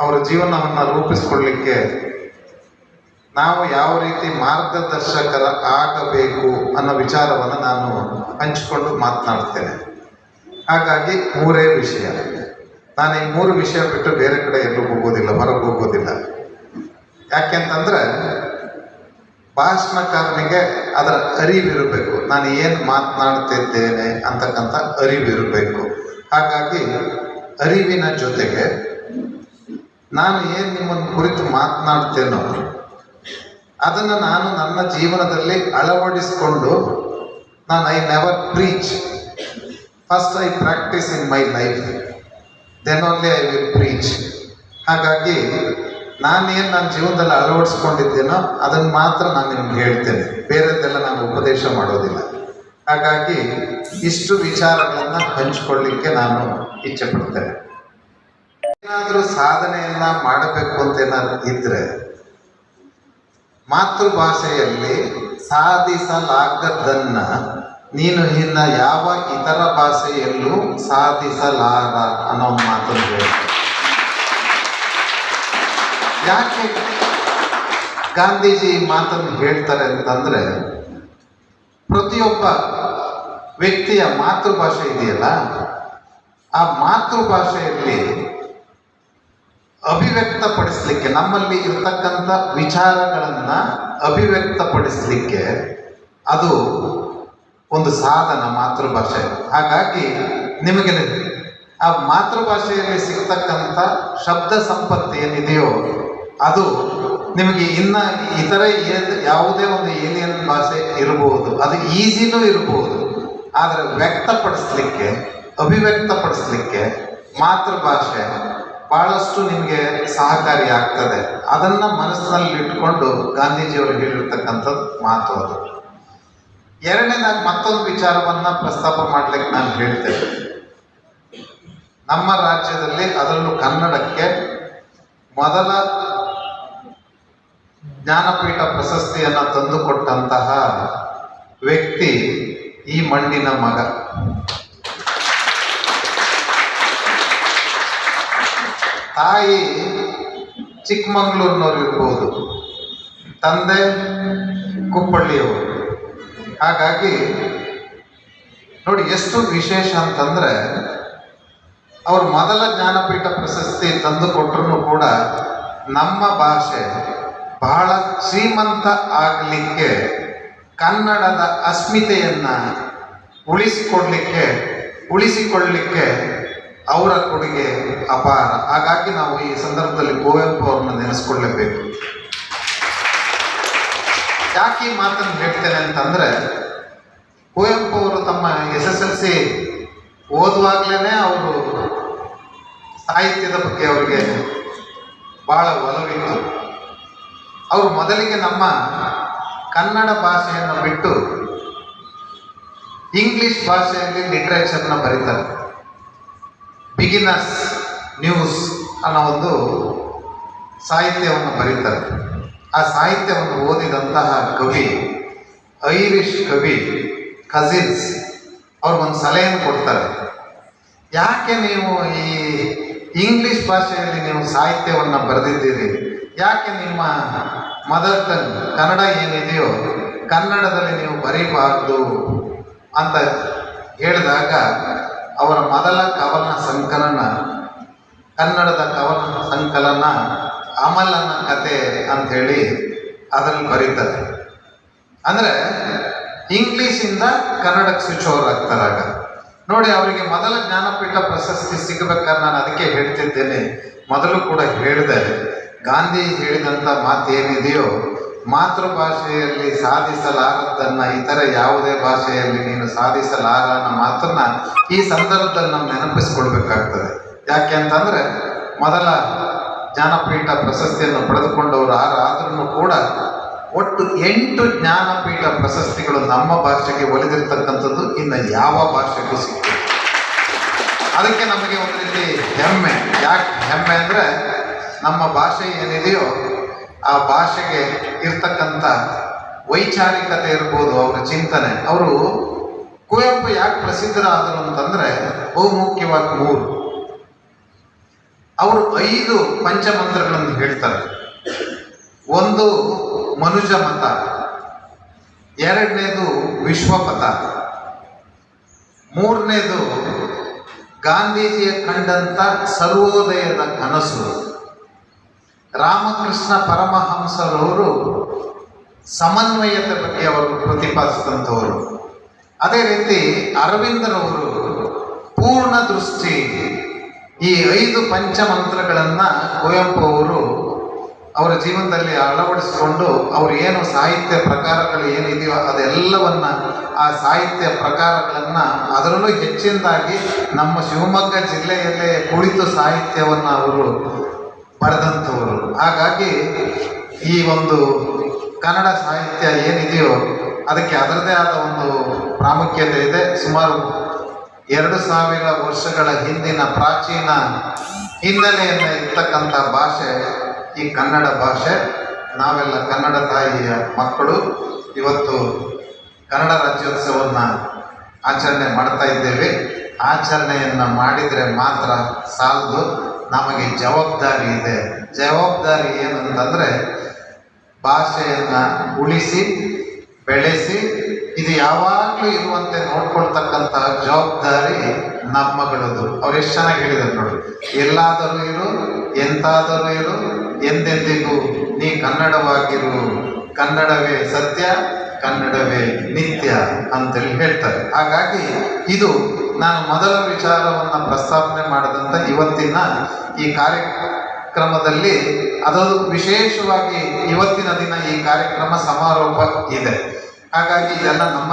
ಅವರ ಜೀವನವನ್ನು ರೂಪಿಸ್ಕೊಳ್ಳಿಕ್ಕೆ ನಾವು ಯಾವ ರೀತಿ ಮಾರ್ಗದರ್ಶಕರ ಆಗಬೇಕು ಅನ್ನೋ ವಿಚಾರವನ್ನು ನಾನು ಹಂಚಿಕೊಂಡು ಮಾತನಾಡ್ತೇನೆ. ಹಾಗಾಗಿ ಮೂರೇ ವಿಷಯ. ನಾನು ಈ ಮೂರು ವಿಷಯ ಬಿಟ್ಟು ಬೇರೆ ಕಡೆ ಎಲ್ಲೂ ಹೋಗೋದಿಲ್ಲ, ಹೊರಗೆ ಹೋಗೋದಿಲ್ಲ. ಯಾಕೆಂತಂದ್ರೆ ಭಾಷಣಕಾರನಿಗೆ ಅದರ ಅರಿವಿರಬೇಕು. ನಾನು ಏನು ಮಾತನಾಡ್ತಿದ್ದೇನೆ ಅಂತಕ್ಕಂಥ ಅರಿವಿರಬೇಕು. ಹಾಗಾಗಿ ಅರಿವಿನ ಜೊತೆಗೆ ನಾನು ಏನು ನಿಮ್ಮನ್ನು ಕುರಿತು ಮಾತನಾಡ್ತೇನೋ, ಅದನ್ನು ನಾನು ನನ್ನ ಜೀವನದಲ್ಲಿ ಅಳವಡಿಸಿಕೊಂಡು ನಾನು I never preach first I practise in my life then only I will preach ಹಾಗಾಗಿ ನಾನೇನು ನನ್ನ ಜೀವನದಲ್ಲಿ ಅಳವಡಿಸ್ಕೊಂಡಿದ್ದೇನೋ ಅದನ್ನು ಮಾತ್ರ ನಾನು ನಿಮ್ಗೆ ಹೇಳ್ತೇನೆ. ಬೇರೆದೆಲ್ಲ ನಾನು ಉಪದೇಶ ಮಾಡೋದಿಲ್ಲ. ಹಾಗಾಗಿ ಇಷ್ಟು ವಿಚಾರಗಳನ್ನು ಹಂಚಿಕೊಳ್ಳಿಕ್ಕೆ ನಾನು ಇಚ್ಛೆ ಪಡ್ತೇನೆ. ಏನಾದರೂ ಸಾಧನೆಯನ್ನ ಮಾಡಬೇಕು ಅಂತ ಏನಾದ್ರು ಇದ್ರೆ ಮಾತೃಭಾಷೆಯಲ್ಲಿ ಸಾಧಿಸಲಾಗದನ್ನ ನೀನು ಇನ್ನ ಯಾವ ಇತರ ಭಾಷೆಯಲ್ಲೂ ಸಾಧಿಸಲಾರ ಅನ್ನೋ ಮಾತನ್ನು ಹೇಳ್ತಾರೆ ಯಾಕೆ ಗಾಂಧೀಜಿ ಮಾತನ್ನು ಹೇಳ್ತಾರೆ ಅಂತಂದ್ರೆ ಪ್ರತಿಯೊಬ್ಬ ವ್ಯಕ್ತಿಯ ಮಾತೃಭಾಷೆ ಇದೆಯಲ್ಲ, ಆ ಮಾತೃಭಾಷೆಯಲ್ಲಿ ಅಭಿವ್ಯಕ್ತಪಡಿಸ್ಲಿಕ್ಕೆ, ನಮ್ಮಲ್ಲಿ ಇರ್ತಕ್ಕಂಥ ವಿಚಾರಗಳನ್ನು ಅಭಿವ್ಯಕ್ತಪಡಿಸಲಿಕ್ಕೆ ಅದು ಒಂದು ಸಾಧನ, ಮಾತೃಭಾಷೆ. ಹಾಗಾಗಿ ನಿಮಗೆ ಆ ಮಾತೃಭಾಷೆಯಲ್ಲಿ ಸಿಗ್ತಕ್ಕಂಥ ಶಬ್ದ ಸಂಪತ್ತಿ ಏನಿದೆಯೋ, ಅದು ನಿಮಗೆ ಇನ್ನ ಇತರ ಯಾವುದೇ ಒಂದು ಏಲಿಯನ್ ಭಾಷೆ ಇರಬಹುದು ಅದು ಈಸಿನೂ ಇರಬಹುದು ಆದರೆ ವ್ಯಕ್ತಪಡಿಸ್ಲಿಕ್ಕೆ, ಅಭಿವ್ಯಕ್ತಪಡಿಸ್ಲಿಕ್ಕೆ ಮಾತೃಭಾಷೆ ಬಹಳಷ್ಟು ನಿಮಗೆ ಸಹಕಾರಿ ಆಗ್ತದೆ ಅದನ್ನ ಮನಸ್ಸಿನಲ್ಲಿ ಇಟ್ಕೊಂಡು ಗಾಂಧೀಜಿಯವರು ಹೇಳಿರ್ತಕ್ಕಂಥದ್ದು ಮಾತು ಅದು. ಎರಡನೇದಾಗಿ ಮತ್ತೊಂದು ವಿಚಾರವನ್ನ ಪ್ರಸ್ತಾಪ ಮಾಡ್ಲಿಕ್ಕೆ ನಾನು ಹೇಳ್ತೇನೆ. ನಮ್ಮ ರಾಜ್ಯದಲ್ಲಿ, ಅದರಲ್ಲೂ ಕನ್ನಡಕ್ಕೆ ಮೊದಲ ಜ್ಞಾನಪೀಠ ಪ್ರಶಸ್ತಿಯನ್ನು ತಂದುಕೊಟ್ಟಂತಹ ವ್ಯಕ್ತಿ ಈ ಮಣ್ಣಿನ ಮಗ. ತಾಯಿ ಚಿಕ್ಕಮಂಗ್ಳೂರಿನವ್ರು ಇರ್ಬೋದು, ತಂದೆ ಕುಪ್ಪಳ್ಳಿಯವರು. ಹಾಗಾಗಿ ನೋಡಿ ಎಷ್ಟು ವಿಶೇಷ ಅಂತಂದ್ರೆ ಅವರು ಮೊದಲ ಜ್ಞಾನಪೀಠ ಪ್ರಶಸ್ತಿ ತಂದು ಕೊಟ್ಟರು ಕೂಡ ನಮ್ಮ ಭಾಷೆ ಬಹಳ ಶ್ರೀಮಂತ ಆಗಲಿಕ್ಕೆ ಕನ್ನಡದ ಅಸ್ಮಿತೆಯನ್ನು ಉಳಿಸಿಕೊಡಲಿಕ್ಕೆ ಉಳಿಸಿಕೊಳ್ಳಲಿಕ್ಕೆ ಅವರ ಕೊಡುಗೆ ಅಪಾರ. ಹಾಗಾಗಿ ನಾವು ಈ ಸಂದರ್ಭದಲ್ಲಿ ಕುವೆಂಪು ಅವ್ರನ್ನ ನೆನೆಸ್ಕೊಳ್ಳೇಬೇಕು. ಯಾಕೆ ಈ ಮಾತನ್ನು ಹೇಳ್ತೇನೆ ಅಂತಂದ್ರೆ ಕುವೆಂಪು ಅವರು ತಮ್ಮ ಎಸ್ ಎಸ್ ಎಲ್ ಸಿ ಓದುವಾಗಲೇ ಅವರು ಸಾಹಿತ್ಯದ ಬಗ್ಗೆ ಅವರಿಗೆ ಬಹಳ ಒಲವಿತ್ತು. ಅವರು ಮೊದಲಿಗೆ ನಮ್ಮ ಕನ್ನಡ ಭಾಷೆಯನ್ನು ಬಿಟ್ಟು ಇಂಗ್ಲಿಷ್ ಭಾಷೆಯಲ್ಲಿ ಲಿಟ್ರೇಚರ್ನ ಬರೀತಾರೆ. ಬಿಗಿನರ್ಸ್ ನ್ಯೂಸ್ ಅನ್ನೋ ಒಂದು ಸಾಹಿತ್ಯವನ್ನು ಬರೀತಾರೆ. ಆ ಸಾಹಿತ್ಯವನ್ನು ಓದಿದಂತಹ ಕವಿ ಐರಿಷ್ ಕವಿ ಕಸಿನ್ಸ್ ಅವ್ರಿಗೊಂದು ಸಲಹೆಯನ್ನು ಕೊಡ್ತಾರೆ. ಯಾಕೆ ನೀವು ಈ ಇಂಗ್ಲಿಷ್ ಭಾಷೆಯಲ್ಲಿ ನೀವು ಸಾಹಿತ್ಯವನ್ನು ಬರೆದಿದ್ದೀರಿ? ಯಾಕೆ ನಿಮ್ಮ ಮದರ್ ಟಂಗ್ ಕನ್ನಡ ಏನಿದೆಯೋ ಕನ್ನಡದಲ್ಲಿ ನೀವು ಬರೀಬಾರ್ದು ಅಂತ ಹೇಳಿದಾಗ ಅವರ ಮೊದಲ ಕವನ ಸಂಕಲನ, ಕನ್ನಡದ ಕವನ ಸಂಕಲನ ಅಮಲನ ಕತೆ ಅಂಥೇಳಿ ಅದನ್ನು ಬರೀತಾರೆ. ಅಂದರೆ ಇಂಗ್ಲೀಷಿಂದ ಕನ್ನಡಕ್ಕೆ ಸ್ವಿಚ್ ಓವರ್ ಆಗ್ತಾರಾಗ. ನೋಡಿ ಅವರಿಗೆ ಮೊದಲ ಜ್ಞಾನಪೀಠ ಪ್ರಶಸ್ತಿ ಸಿಗಬೇಕಾದ್ರೆ ನಾನು ಅದಕ್ಕೆ ಹೇಳ್ತಿದ್ದೇನೆ. ಮೊದಲು ಕೂಡ ಹೇಳಿದೆ. ಗಾಂಧಿ ಹೇಳಿದಂಥ ಮಾತು ಏನಿದೆಯೋ ಮಾತೃಭಾಷೆಯಲ್ಲಿ ಸಾಧಿಸಲಾರದ್ದನ್ನ ಇತರ ಯಾವುದೇ ಭಾಷೆಯಲ್ಲಿ ನೀನು ಸಾಧಿಸಲಾರ ಅನ್ನೋ ಮಾತನ್ನ ಈ ಸಂದರ್ಭದಲ್ಲಿ ನಾವು ನೆನಪಿಸ್ಕೊಳ್ಬೇಕಾಗ್ತದೆ ಯಾಕೆ ಅಂತಂದ್ರೆ, ಮೊದಲ ಜ್ಞಾನಪೀಠ ಪ್ರಶಸ್ತಿಯನ್ನು ಪಡೆದುಕೊಂಡವರು ಆರಾದ್ರೂ ಕೂಡ ಒಟ್ಟು ಎಂಟು ಜ್ಞಾನಪೀಠ ಪ್ರಶಸ್ತಿಗಳು ನಮ್ಮ ಭಾಷೆಗೆ ಒಲಿದಿರ್ತಕ್ಕಂಥದ್ದು ಇನ್ನು ಯಾವ ಭಾಷೆಗೂ ಸಿಕ್ಕಿಲ್ಲ. ಅದಕ್ಕೆ ನಮಗೆ ಒಂದು ರೀತಿ ಹೆಮ್ಮೆ. ಯಾಕೆ ಹೆಮ್ಮೆ ಅಂದರೆ, ನಮ್ಮ ಭಾಷೆ ಏನಿದೆಯೋ ಆ ಭಾಷೆಗೆ ಇರ್ತಕ್ಕಂಥ ವೈಚಾರಿಕತೆ ಇರ್ಬೋದು ಅವರ ಚಿಂತನೆ. ಅವರು ಕುವೆಂಪು ಯಾಕೆ ಪ್ರಸಿದ್ಧರಾದರು ಅಂತಂದ್ರೆ ಬಹುಮುಖ್ಯವಾಗಿ ಮೂರು. ಅವರು ಐದು ಪಂಚಮಂತ್ರಗಳನ್ನು ಹೇಳ್ತಾರೆ. ಒಂದು ಮನುಜ ಮತ, ಎರಡನೇದು ವಿಶ್ವಪಥ, ಮೂರನೇದು ಗಾಂಧೀಜಿಯ ಕಂಡಂತ ಸರ್ವೋದಯದ ಕನಸು. ರಾಮಕೃಷ್ಣ ಪರಮಹಂಸರವರು ಸಮನ್ವಯತೆ ಬಗ್ಗೆ ಅವರು ಪ್ರತಿಪಾದಿಸಿದಂಥವರು. ಅದೇ ರೀತಿ ಅರವಿಂದರವರು ಪೂರ್ಣ ದೃಷ್ಟಿ ಈ ಐದು ಪಂಚಮಂತ್ರಗಳನ್ನು ಕುವೆಂಪು ಅವರು ಅವರ ಜೀವನದಲ್ಲಿ ಅಳವಡಿಸಿಕೊಂಡು ಅವರು ಏನು ಸಾಹಿತ್ಯ ಪ್ರಕಾರಗಳು ಏನಿದೆಯೋ ಅದೆಲ್ಲವನ್ನ ಆ ಸಾಹಿತ್ಯ ಪ್ರಕಾರಗಳನ್ನು ಅದರಲ್ಲೂ ಹೆಚ್ಚಿನದಾಗಿ ನಮ್ಮ ಶಿವಮೊಗ್ಗ ಜಿಲ್ಲೆಯಲ್ಲೇ ಕುಳಿತು ಸಾಹಿತ್ಯವನ್ನು ಅವರು ಬರೆದಂಥವರು. ಹಾಗಾಗಿ ಈ ಒಂದು ಕನ್ನಡ ಸಾಹಿತ್ಯ ಏನಿದೆಯೋ ಅದಕ್ಕೆ ಅದರದೇ ಆದ ಒಂದು ಪ್ರಾಮುಖ್ಯತೆ ಇದೆ. ಸುಮಾರು ಎರಡು ಸಾವಿರ ವರ್ಷಗಳ ಹಿಂದಿನ ಪ್ರಾಚೀನ ಹಿನ್ನೆಲೆಯಿಂದ ಇರ್ತಕ್ಕಂಥ ಭಾಷೆ ಈ ಕನ್ನಡ ಭಾಷೆ. ನಾವೆಲ್ಲ ಕನ್ನಡ ತಾಯಿಯ ಮಕ್ಕಳು. ಇವತ್ತು ಕನ್ನಡ ರಾಜ್ಯೋತ್ಸವವನ್ನು ಆಚರಣೆ ಮಾಡ್ತಾ ಇದ್ದೇವೆ. ಆಚರಣೆಯನ್ನು ಮಾಡಿದರೆ ಮಾತ್ರ ಸಾಲದು. ನಮಗೆ ಜವಾಬ್ದಾರಿ ಇದೆ. ಜವಾಬ್ದಾರಿ ಏನಂತಂದರೆ ಭಾಷೆಯನ್ನು ಉಳಿಸಿ, ಬೆಳೆಸಿ, ಇದು ಯಾವಾಗಲೂ ಇರುವಂತೆ ನೋಡ್ಕೊಳ್ತಕ್ಕಂತಹ ಜವಾಬ್ದಾರಿ ನಮ್ಮಗಳದು ಅವ್ರು ಎಷ್ಟು ಚೆನ್ನಾಗಿ ಹೇಳಿದರು ನೋಡಿ. ಎಲ್ಲಾದರೂ ಇರು, ಎಂತಾದರೂ ಇರು, ಎಂದೆಂದಿಗೂ ನೀ ಕನ್ನಡವಾಗಿರು. ಕನ್ನಡವೇ ಸತ್ಯ, ಕನ್ನಡವೇ ನಿತ್ಯ ಅಂತೇಳಿ ಹೇಳ್ತಾರೆ. ಹಾಗಾಗಿ ಇದು ನಾನು ಮೊದಲ ವಿಚಾರವನ್ನು ಪ್ರಸ್ತಾಪನೆ ಮಾಡಿದಂಥ ಇವತ್ತಿನ ಈ ಕಾರ್ಯಕ್ರಮದಲ್ಲಿ ಅದು ವಿಶೇಷವಾಗಿ ಇವತ್ತಿನ ದಿನ ಈ ಕಾರ್ಯಕ್ರಮ ಸಮಾರೋಪ ಇದೆ. ಹಾಗಾಗಿ ಇದೆಲ್ಲ ನಮ್ಮ